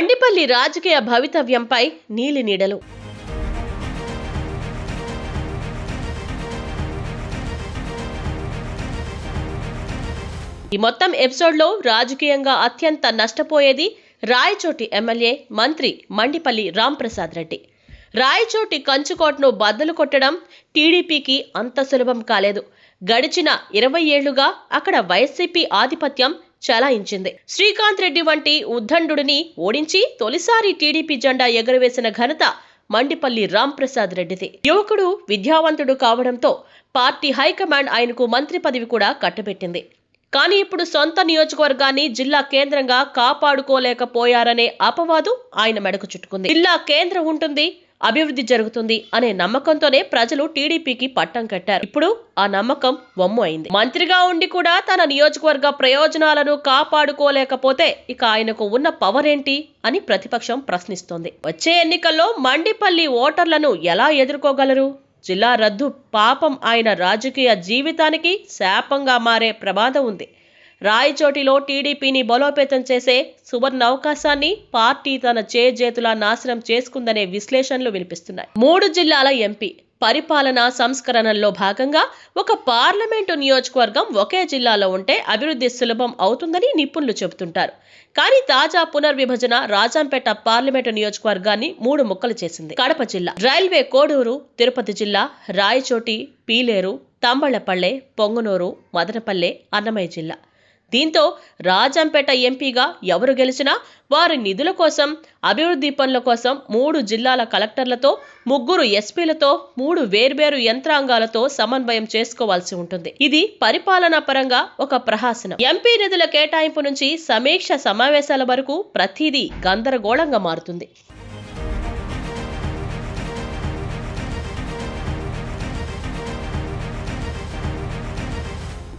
మండిపల్లి రాజకీయ భవితవ్యంపై నీలి నీడలు. ఈ మొత్తం ఎపిసోడ్లో రాజకీయంగా అత్యంత నష్టపోయేది రాయచోటి ఎమ్మెల్యే మంత్రి మండిపల్లి రాంప్రసాద్ రెడ్డి. రాయచోటి కంచుకోటను బద్దలు కొట్టడం టీడీపీకి అంత సులభం కాలేదు. గడిచిన ఇరవై ఏళ్ళుగా అక్కడ వైసీపీ ఆధిపత్యం చలాయించింది. శ్రీకాంత్ రెడ్డి వంటి ఉద్దండుడిని ఓడించి తొలిసారి టీడీపీ జెండా ఎగురవేసిన ఘనత మండిపల్లి రాంప్రసాద్ రెడ్డిది. యువకుడు విద్యావంతుడు కావడంతో పార్టీ హైకమాండ్ ఆయనకు మంత్రి పదవి కూడా కట్టబెట్టింది. కానీ ఇప్పుడు సొంత నియోజకవర్గాన్ని జిల్లా కేంద్రంగా కాపాడుకోలేకపోయారనే అపవాదు ఆయన మెడకు చుట్టుకుంది. జిల్లా కేంద్రం ఉంటుంది అభివృద్ధి జరుగుతుంది అనే నమ్మకంతోనే ప్రజలు టీడీపీకి పట్టం కట్టారు. ఇప్పుడు ఆ నమ్మకం వమ్ము అయింది. మంత్రిగా ఉండి కూడా తన నియోజకవర్గ ప్రయోజనాలను కాపాడుకోలేకపోతే ఇక ఆయనకు ఉన్న పవర్ ఏంటి అని ప్రతిపక్షం ప్రశ్నిస్తోంది. వచ్చే ఎన్నికల్లో మండిపల్లి ఓటర్లను ఎలా ఎదుర్కోగలరు? జిల్లా రద్దు పాపం ఆయన రాజకీయ జీవితానికి శాపంగా మారే ప్రమాదం ఉంది. రాయచోటిలో టీడీపీని బలోపేతం చేసే సువర్ణ అవకాశాన్ని పార్టీ తన చేజేతులా నాశనం చేసుకుందనే విశ్లేషణలు వినిపిస్తున్నాయి. మూడు జిల్లాల ఎంపీ పరిపాలనా సంస్కరణల్లో భాగంగా ఒక పార్లమెంటు నియోజకవర్గం ఒకే జిల్లాలో ఉంటే అభివృద్ధి సులభం అవుతుందని నిపుణులు చెబుతుంటారు. కానీ తాజా పునర్విభజన రాజంపేట పార్లమెంటు నియోజకవర్గాన్ని మూడు ముక్కలు చేసింది. కడప జిల్లా రైల్వే కోడూరు తిరుపతి జిల్లా రాయచోటి పీలేరు తంబళ్ళపల్లె పొంగనూరు మదనపల్లె అన్నమయ్య జిల్లా. దీంతో రాజంపేట ఎంపీగా ఎవరు గెలిచినా వారి నిధుల కోసం అభివృద్ధి పనుల కోసం మూడు జిల్లాల కలెక్టర్లతో ముగ్గురు ఎస్పీలతో మూడు వేర్వేరు యంత్రాంగాలతో సమన్వయం చేసుకోవాల్సి ఉంటుంది. ఇది పరిపాలనా పరంగా ఒక ప్రహాసనం. ఎంపీ నిధుల కేటాయింపు నుంచి సమీక్ష సమావేశాల వరకు ప్రతిదీ గందరగోళంగా మారుతుంది.